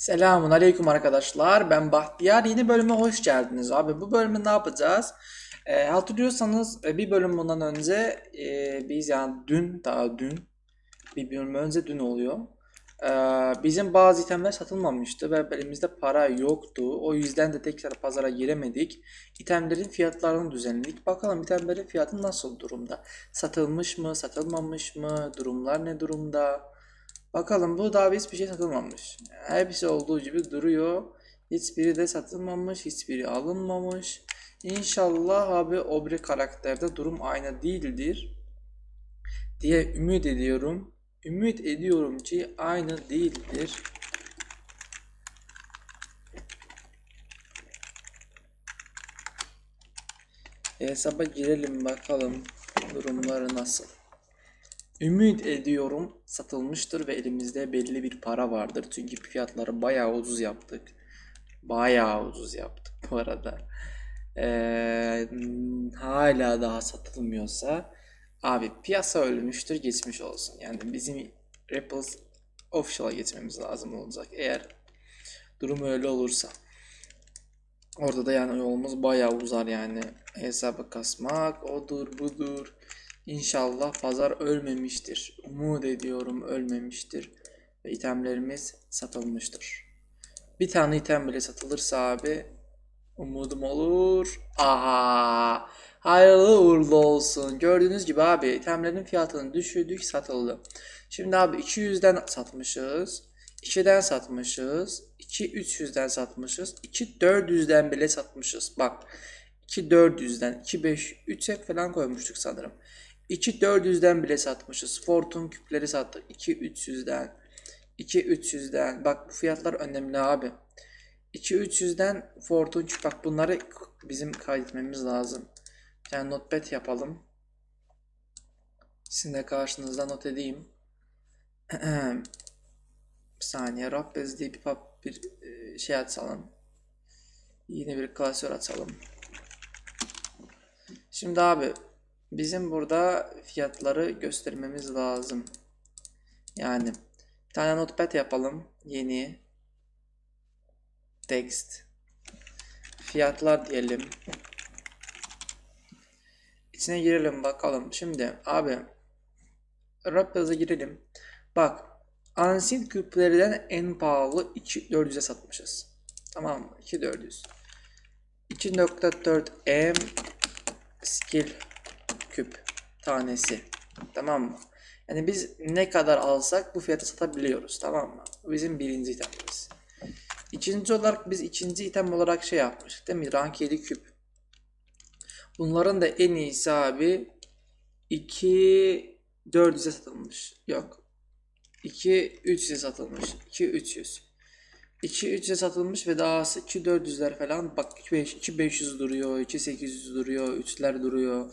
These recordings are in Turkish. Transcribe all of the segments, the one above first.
Selamun aleyküm arkadaşlar. Ben Bahtiyar. Yeni bölüme hoş geldiniz. Abi bu bölümde ne yapacağız? Ee, hatırlıyorsanız e, bir bölüm bundan önce e, biz yani dün daha dün bir bölüm önce dün oluyor. Ee, bizim bazı itemler satılmamıştı ve elimizde para yoktu. O yüzden de tekrar pazara giremedik. İtemlerin fiyatlarını düzenledik. Bakalım itemlerin fiyatı nasıl durumda? Satılmış mı, satılmamış mı? Durumlar ne durumda? Bakalım bu daha hiçbir şey satılmamış. Hepsi olduğu gibi duruyor. Hiçbiri de satılmamış, hiçbiri alınmamış. İnşallah abi Obri karakterde durum aynı değildir diye ümit ediyorum. Ümit ediyorum ki aynı değildir. Hesaba girelim bakalım durumları nasıl. Ümit ediyorum satılmıştır ve elimizde belli bir para vardır. Çünkü fiyatları bayağı ucuz yaptık. Bayağı ucuz yaptık bu arada. Ee, hala daha satılmıyorsa abi piyasa ölmüştür geçmiş olsun. Yani bizim Ripples Official'a geçmemiz lazım olacak. Eğer durum öyle olursa. Orada da yani yolumuz bayağı uzar yani. Hesabı kasmak odur budur. İnşallah pazar ölmemiştir. Umut ediyorum ölmemiştir. Ve itemlerimiz satılmıştır. Bir tane item bile satılırsa abi umudum olur. Aha! Hayırlı uğurlu olsun. Gördüğünüz gibi abi itemlerin fiyatını düşürdük satıldı. Şimdi abi 200'den satmışız. 2'den satmışız. 2 300'den satmışız. 2 400'den bile satmışız. Bak 2 400'den 2 5 3'e falan koymuştuk sanırım. 2 400'den bile satmışız. Fortune küpleri sattık. 2 300'den. 2 300'den. Bak bu fiyatlar önemli abi. 2 300'den Fortune küp. Bak bunları bizim kaydetmemiz lazım. Yani notepad yapalım. Sizin de karşınızda not edeyim. bir saniye. Rabbez diye bir, pap- bir e, şey açalım. Yeni bir klasör açalım. Şimdi abi bizim burada fiyatları göstermemiz lazım. Yani bir tane notepad yapalım. Yeni. Text. Fiyatlar diyelim. İçine girelim bakalım. Şimdi abi Rappel'e girelim. Bak Ansin küplerden en pahalı 2400'e satmışız. Tamam mı? 2400. 2.4 M skill küp tanesi. Tamam mı? Yani biz ne kadar alsak bu fiyata satabiliyoruz. Tamam mı? Bizim birinci itemimiz. İkinci olarak biz ikinci item olarak şey yapmıştık değil mi? Rank 7 küp. Bunların da en iyisi abi 2 400'e satılmış. Yok. 2 300'e satılmış. 2 300. 2 300'e satılmış ve dahası 2 400'ler falan. Bak 2 5 2 500 duruyor, 2 800 duruyor, 3'ler duruyor.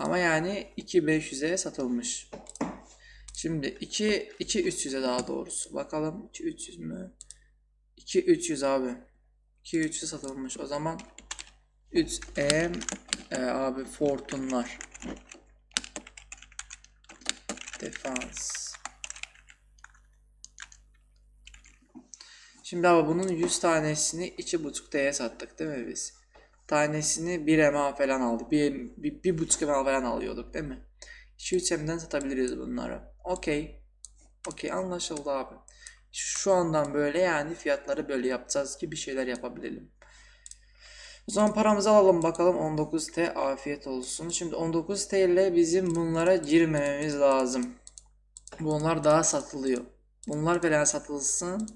Ama yani 2 500'e satılmış. Şimdi 2 2 300'e daha doğrusu. Bakalım 2 300 mü? 2 300 abi. 2 300'e satılmış. O zaman 3 M e, abi Fortune'lar. Defans. Şimdi abi bunun 100 tanesini 2.5 T'ye sattık değil mi biz? Tanesini 1 MA falan aldık. 1, 1, 1.5 MA falan alıyorduk değil mi? 2-3 M'den satabiliriz bunları. Okey. Okey anlaşıldı abi. Şu andan böyle yani fiyatları böyle yapacağız ki bir şeyler yapabilelim. O zaman paramızı alalım bakalım 19T afiyet olsun. Şimdi 19T ile bizim bunlara girmememiz lazım. Bunlar daha satılıyor. Bunlar falan satılsın.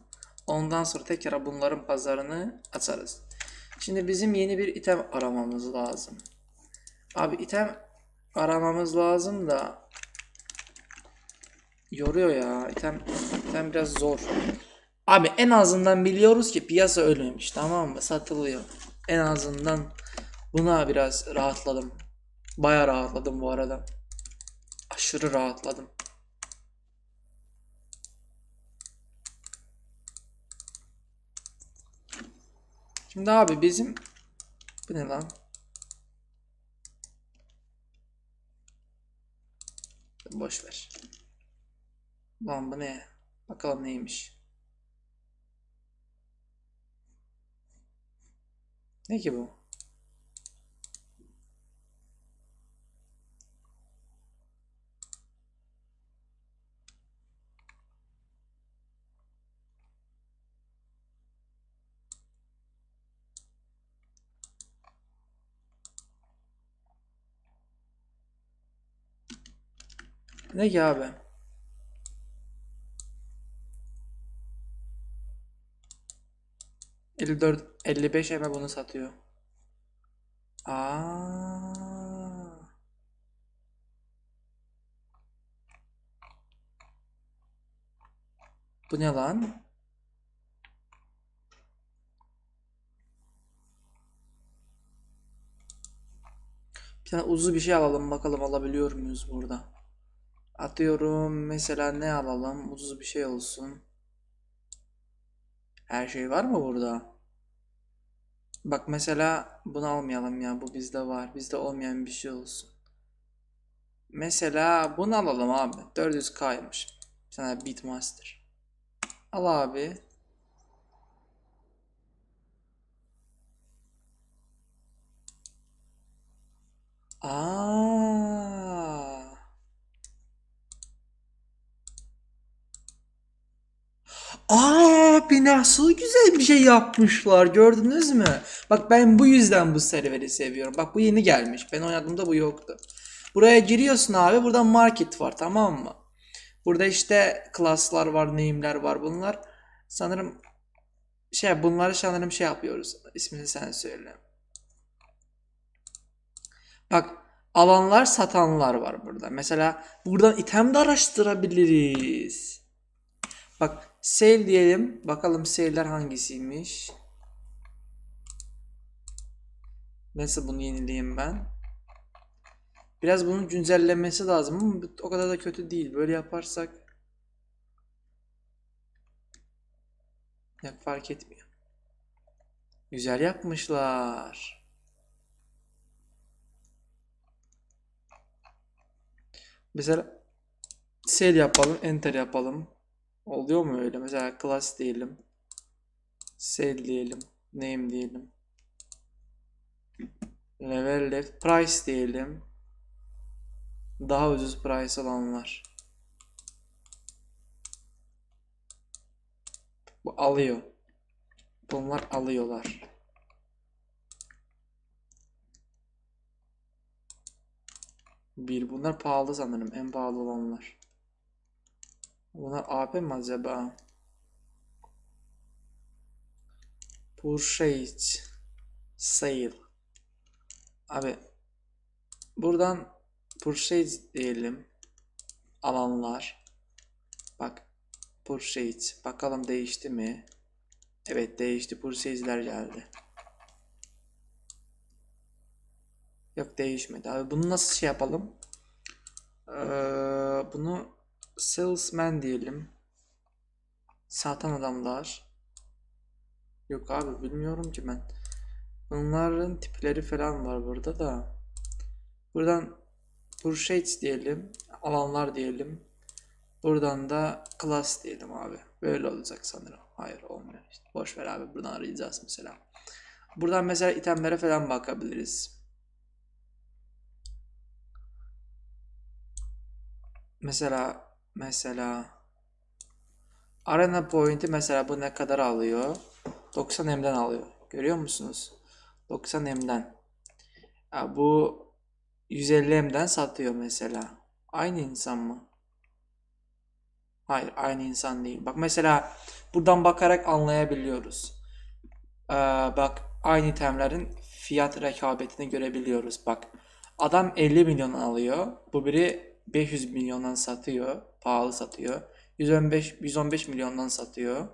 Ondan sonra tekrar bunların pazarını açarız. Şimdi bizim yeni bir item aramamız lazım. Abi item aramamız lazım da yoruyor ya. İtem, item biraz zor. Abi en azından biliyoruz ki piyasa ölmemiş tamam mı? Satılıyor. En azından buna biraz rahatladım. Baya rahatladım bu arada. Aşırı rahatladım. Şimdi abi bizim bu ne lan? Boş ver. Lan bu ne? Bakalım neymiş. Ne ki bu? Abi? Elli dört, elli beş eme bunu satıyor. Aa. Bu ne lan? Bir tane uzun bir şey alalım bakalım alabiliyor muyuz burada? Atıyorum mesela ne alalım? Uzun bir şey olsun. Her şey var mı burada? Bak mesela bunu almayalım ya. Bu bizde var. Bizde olmayan bir şey olsun. Mesela bunu alalım abi. 400K'ymış. Bir tane Beatmaster. Al abi. Aa. Abi nasıl güzel bir şey yapmışlar gördünüz mü? Bak ben bu yüzden bu serveri seviyorum. Bak bu yeni gelmiş. Ben oynadığımda bu yoktu. Buraya giriyorsun abi. Burada market var tamam mı? Burada işte klaslar var, name'ler var bunlar. Sanırım şey bunları sanırım şey yapıyoruz. İsmini sen söyle. Bak alanlar satanlar var burada. Mesela buradan item de araştırabiliriz. Bak sale diyelim. Bakalım sale'ler hangisiymiş. Nasıl bunu yenileyim ben? Biraz bunun güncellenmesi lazım ama o kadar da kötü değil. Böyle yaparsak ya fark etmiyor. Güzel yapmışlar. Mesela sale yapalım, enter yapalım. Oluyor mu öyle? Mesela class diyelim. Sale diyelim. Name diyelim. Level left. Price diyelim. Daha ucuz price olanlar. Bu alıyor. Bunlar alıyorlar. Bir bunlar pahalı sanırım. En pahalı olanlar. Bunlar AP mi acaba? Purchase. Sale. Abi buradan purchase diyelim. Alanlar. Bak purchase. Bakalım değişti mi? Evet değişti. Purchase'ler geldi. Yok değişmedi. Abi bunu nasıl şey yapalım? Ee, bunu salesman diyelim. Satan adamlar. Yok abi bilmiyorum ki ben. Bunların tipleri falan var burada da. Buradan purchase diyelim. Alanlar diyelim. Buradan da class diyelim abi. Böyle olacak sanırım. Hayır olmuyor işte. Boş ver abi. Buradan arayacağız mesela. Buradan mesela itemlere falan bakabiliriz. Mesela mesela Arena Point'i mesela bu ne kadar alıyor? 90 M'den alıyor. Görüyor musunuz? 90 M'den. Ya bu 150 M'den satıyor mesela. Aynı insan mı? Hayır, aynı insan değil. Bak mesela buradan bakarak anlayabiliyoruz. Ee, bak aynı itemlerin fiyat rekabetini görebiliyoruz. Bak adam 50 milyon alıyor. Bu biri 500 milyondan satıyor. Pahalı satıyor. 115 115 milyondan satıyor.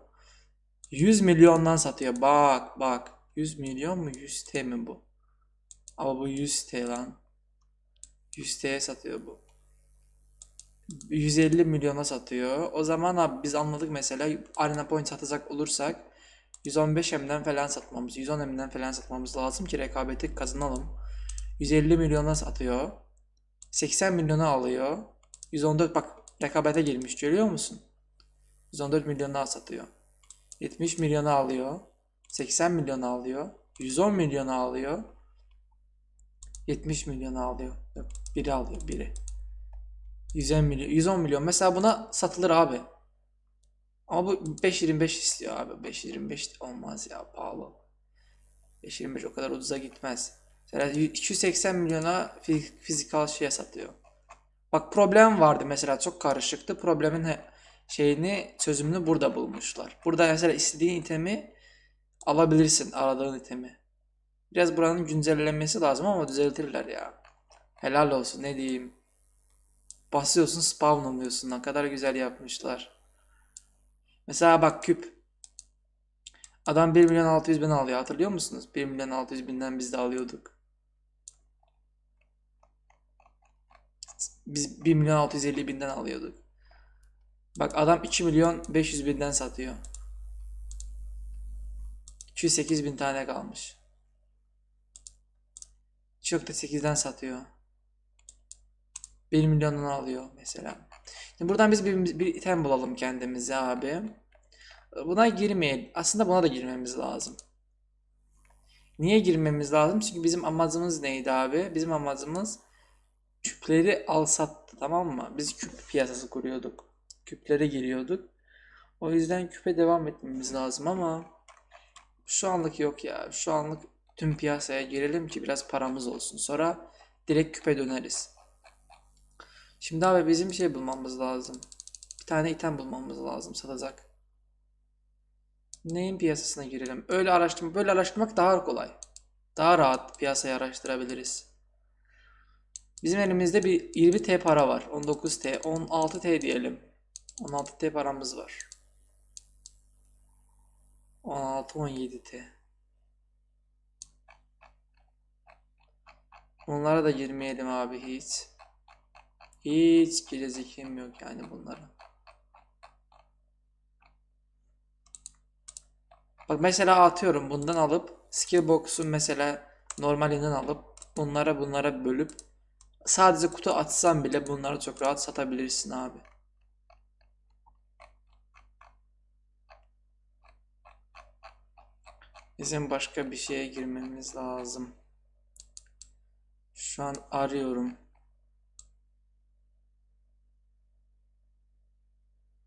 100 milyondan satıyor. Bak bak. 100 milyon mu 100 T mi bu? Ama bu 100 T lan. 100 T'ye satıyor bu. 150 milyona satıyor. O zaman abi biz anladık mesela Arena Point satacak olursak 115 M'den falan satmamız, 110 M'den falan satmamız lazım ki rekabeti kazanalım. 150 milyona satıyor. 80 milyona alıyor. 114 bak rekabete girmiş görüyor musun? 114 milyona satıyor. 70 milyona alıyor. 80 milyona alıyor. 110 milyona alıyor. 70 milyona alıyor. Biri alıyor biri. 110 milyon, 110 milyon. Mesela buna satılır abi. Ama bu 5.25 istiyor abi. 5.25 olmaz ya pahalı. 5.25 o kadar ucuza gitmez. Mesela 280 milyona fi- fizikal şeye satıyor. Bak problem vardı mesela çok karışıktı. Problemin şeyini çözümünü burada bulmuşlar. Burada mesela istediğin itemi alabilirsin aradığın itemi. Biraz buranın güncellenmesi lazım ama düzeltirler ya. Helal olsun ne diyeyim. Basıyorsun spawn oluyorsun. Ne kadar güzel yapmışlar. Mesela bak küp. Adam 1 milyon 600 bin alıyor. Hatırlıyor musunuz? 1 milyon 600 binden biz de alıyorduk. Biz 1 milyon 650 binden alıyorduk. Bak adam 2 milyon 500 binden satıyor. 208 bin tane kalmış. 2.8'den satıyor. 1 milyonunu alıyor mesela. Şimdi buradan biz bir, bir item bulalım kendimize abi. Buna girmeyelim. Aslında buna da girmemiz lazım. Niye girmemiz lazım? Çünkü bizim amacımız neydi abi? Bizim amacımız küpleri al sattı tamam mı? Biz küp piyasası kuruyorduk. Küplere giriyorduk. O yüzden küpe devam etmemiz lazım ama şu anlık yok ya. Şu anlık tüm piyasaya girelim ki biraz paramız olsun. Sonra direkt küpe döneriz. Şimdi abi bizim şey bulmamız lazım. Bir tane item bulmamız lazım satacak. Neyin piyasasına girelim? Öyle araştırma, böyle araştırmak daha kolay. Daha rahat piyasayı araştırabiliriz. Bizim elimizde bir 20T para var. 19T, 16T diyelim. 16T paramız var. 16, 17T. Onlara da girmeyelim abi hiç. Hiç gerizekliğim yok yani bunlara. Bak mesela atıyorum bundan alıp skill box'u mesela normalinden alıp bunlara bunlara bölüp sadece kutu atsan bile bunları çok rahat satabilirsin abi. Bizim başka bir şeye girmemiz lazım. Şu an arıyorum.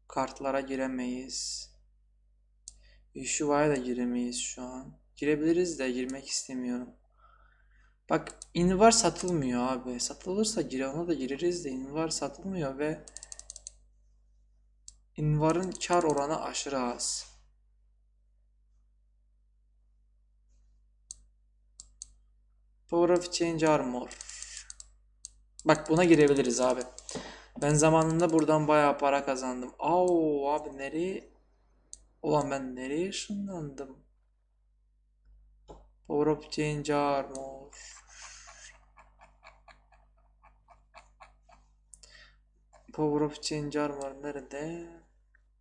Kartlara giremeyiz. Yushua'ya da giremeyiz şu an. Girebiliriz de girmek istemiyorum. Bak invar satılmıyor abi. Satılırsa gire da gireriz de invar satılmıyor ve invarın kar oranı aşırı az. Power of Change Armor. Bak buna girebiliriz abi. Ben zamanında buradan bayağı para kazandım. Au abi nereye? Ulan ben nereye ışınlandım? Power of Change Armor. Power of Change Armor nerede?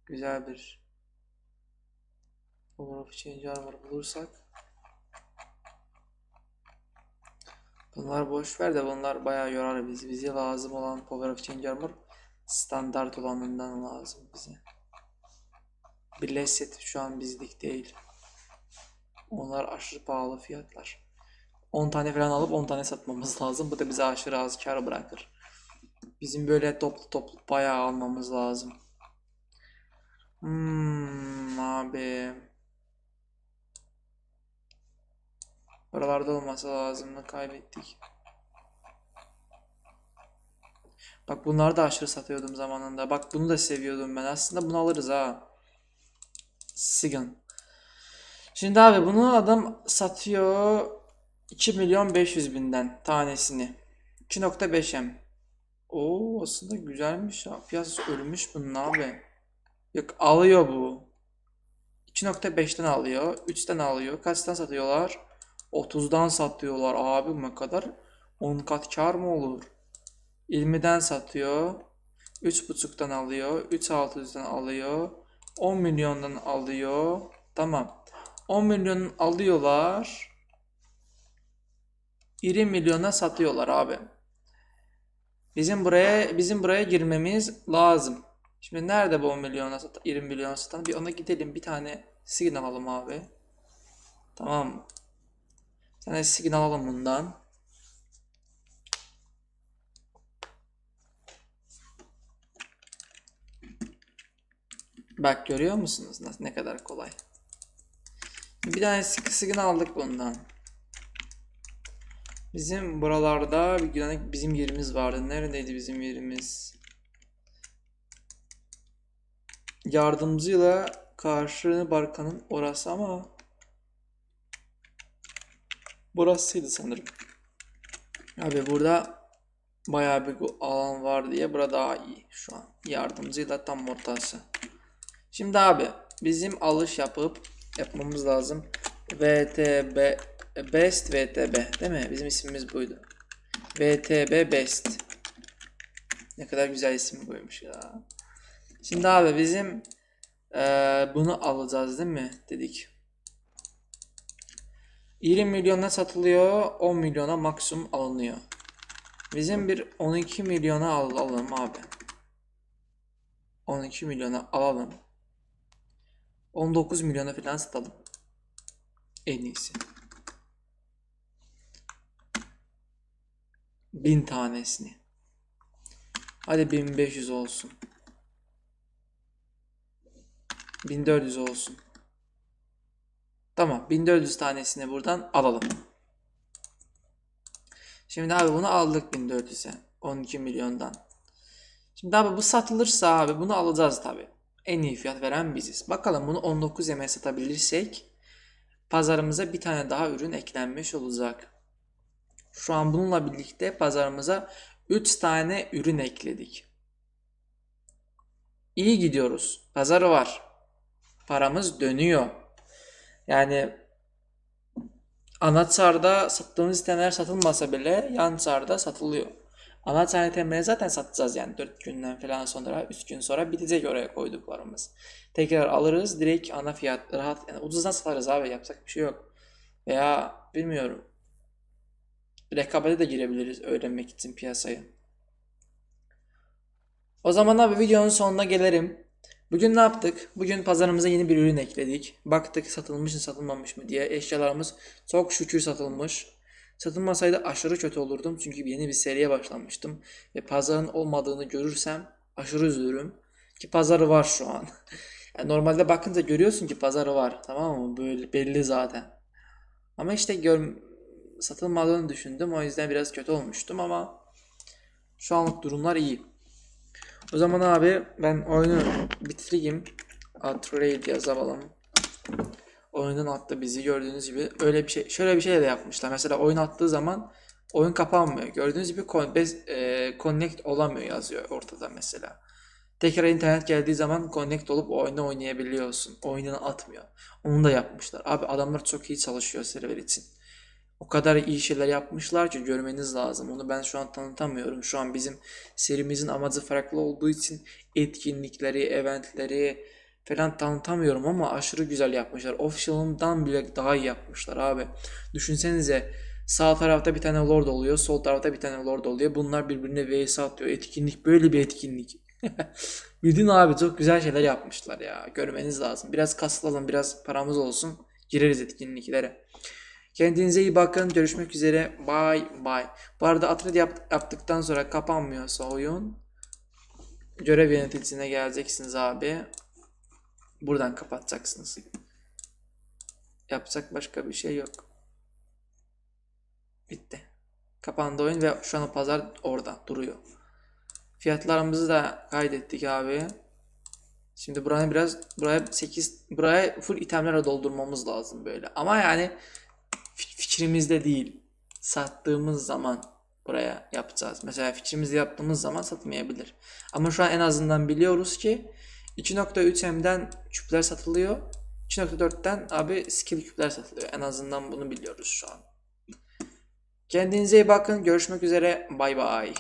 Güzel bir Power of Change Armor bulursak. Bunlar boş ver de bunlar bayağı yorar bizi. Bize lazım olan Power of Change Armor standart olanından lazım bize. Bir şu an bizlik değil. Onlar aşırı pahalı fiyatlar. 10 tane falan alıp 10 tane satmamız lazım. Bu da bize aşırı az kar bırakır. Bizim böyle toplu toplu bayağı almamız lazım. Hmm, abi. Oralarda olması lazım. Kaybettik. Bak bunları da aşırı satıyordum zamanında. Bak bunu da seviyordum ben. Aslında bunu alırız ha. Sigan. Şimdi abi bunu adam satıyor 2 milyon 500 binden tanesini. 2.5M. Oo aslında güzelmiş ya. Piyasası ölmüş bunun abi. Yok alıyor bu. 2.5'ten alıyor. 3'ten alıyor. Kaçtan satıyorlar? 30'dan satıyorlar abi ne kadar? 10 kat kar mı olur? 20'den satıyor. 3.5'tan alıyor. 3.600'den alıyor. 10 milyondan alıyor. Tamam. 10 milyon alıyorlar. 20 milyona satıyorlar abi. Bizim buraya bizim buraya girmemiz lazım. Şimdi nerede bu 10 milyona sat 20 milyona satan? Bir ona gidelim bir tane signal alalım abi. Tamam. Sana skin alalım bundan. Bak görüyor musunuz ne kadar kolay. Bir tane sıkı aldık bundan. Bizim buralarda bir güvenlik bizim yerimiz vardı. Neredeydi bizim yerimiz? Yardımcıyla karşı barkanın orası ama burasıydı sanırım. Abi burada bayağı bir alan var diye burada daha iyi şu an. Yardımcıyla tam ortası. Şimdi abi bizim alış yapıp yapmamız lazım. VTB Best VTB değil mi? Bizim ismimiz buydu. VTB Best. Ne kadar güzel isim koymuş ya. Şimdi abi bizim eee, bunu alacağız değil mi? Dedik. 20 milyona satılıyor. 10 milyona maksimum alınıyor. Bizim bir 12 milyona alalım abi. 12 milyona alalım. 19 milyona falan satalım. En iyisi. 1000 tanesini. Hadi 1500 olsun. 1400 olsun. Tamam 1400 tanesini buradan alalım. Şimdi abi bunu aldık 1400'e. 12 milyondan. Şimdi abi bu satılırsa abi bunu alacağız tabi. En iyi fiyat veren biziz. Bakalım bunu 19 yeme satabilirsek pazarımıza bir tane daha ürün eklenmiş olacak. Şu an bununla birlikte pazarımıza 3 tane ürün ekledik. İyi gidiyoruz. Pazarı var. Paramız dönüyor. Yani ana çarda sattığımız itemler satılmasa bile yan çarda satılıyor. Ana çar itemleri zaten satacağız yani 4 günden falan sonra 3 gün sonra bitecek oraya koyduklarımız. Tekrar alırız direkt ana fiyat rahat yani ucuzdan satarız abi yapacak bir şey yok. Veya bilmiyorum rekabete de girebiliriz öğrenmek için piyasayı. O zaman abi videonun sonuna gelelim. Bugün ne yaptık? Bugün pazarımıza yeni bir ürün ekledik. Baktık satılmış mı satılmamış mı diye. Eşyalarımız çok şükür satılmış. Satılmasaydı aşırı kötü olurdum. Çünkü yeni bir seriye başlamıştım. Ve pazarın olmadığını görürsem aşırı üzülürüm. Ki pazarı var şu an. Yani normalde bakınca görüyorsun ki pazarı var. Tamam mı? Böyle belli zaten. Ama işte gör satılmadığını düşündüm. O yüzden biraz kötü olmuştum ama şu anlık durumlar iyi. O zaman abi ben oyunu bitireyim. Trade yazalım. Oyunun attı bizi gördüğünüz gibi öyle bir şey şöyle bir şey de yapmışlar. Mesela oyun attığı zaman oyun kapanmıyor. Gördüğünüz gibi e, connect olamıyor yazıyor ortada mesela. Tekrar internet geldiği zaman connect olup oyunu oynayabiliyorsun. Oyununu atmıyor. Onu da yapmışlar. Abi adamlar çok iyi çalışıyor server için. O kadar iyi şeyler yapmışlar ki görmeniz lazım. Onu ben şu an tanıtamıyorum. Şu an bizim serimizin amacı farklı olduğu için etkinlikleri, eventleri falan tanıtamıyorum ama aşırı güzel yapmışlar. Official'ından bile daha iyi yapmışlar abi. Düşünsenize sağ tarafta bir tane lord oluyor, sol tarafta bir tane lord oluyor. Bunlar birbirine vs atıyor. Etkinlik böyle bir etkinlik. Bildin abi çok güzel şeyler yapmışlar ya. Görmeniz lazım. Biraz kasılalım, biraz paramız olsun. Gireriz etkinliklere. Kendinize iyi bakın. Görüşmek üzere. Bye bye. Bu arada atlet yap- yaptıktan sonra kapanmıyorsa oyun görev yöneticisine geleceksiniz abi. Buradan kapatacaksınız. Yapacak başka bir şey yok. Bitti. Kapandı oyun ve şu an pazar orada duruyor. Fiyatlarımızı da kaydettik abi. Şimdi buraya biraz buraya 8 buraya full itemlerle doldurmamız lazım böyle. Ama yani fi- fikrimizde değil. Sattığımız zaman buraya yapacağız. Mesela fikrimizi yaptığımız zaman satmayabilir. Ama şu an en azından biliyoruz ki 2.3M'den küpler satılıyor. 2.4'ten abi skill küpler satılıyor. En azından bunu biliyoruz şu an. Kendinize iyi bakın. Görüşmek üzere. Bay bay.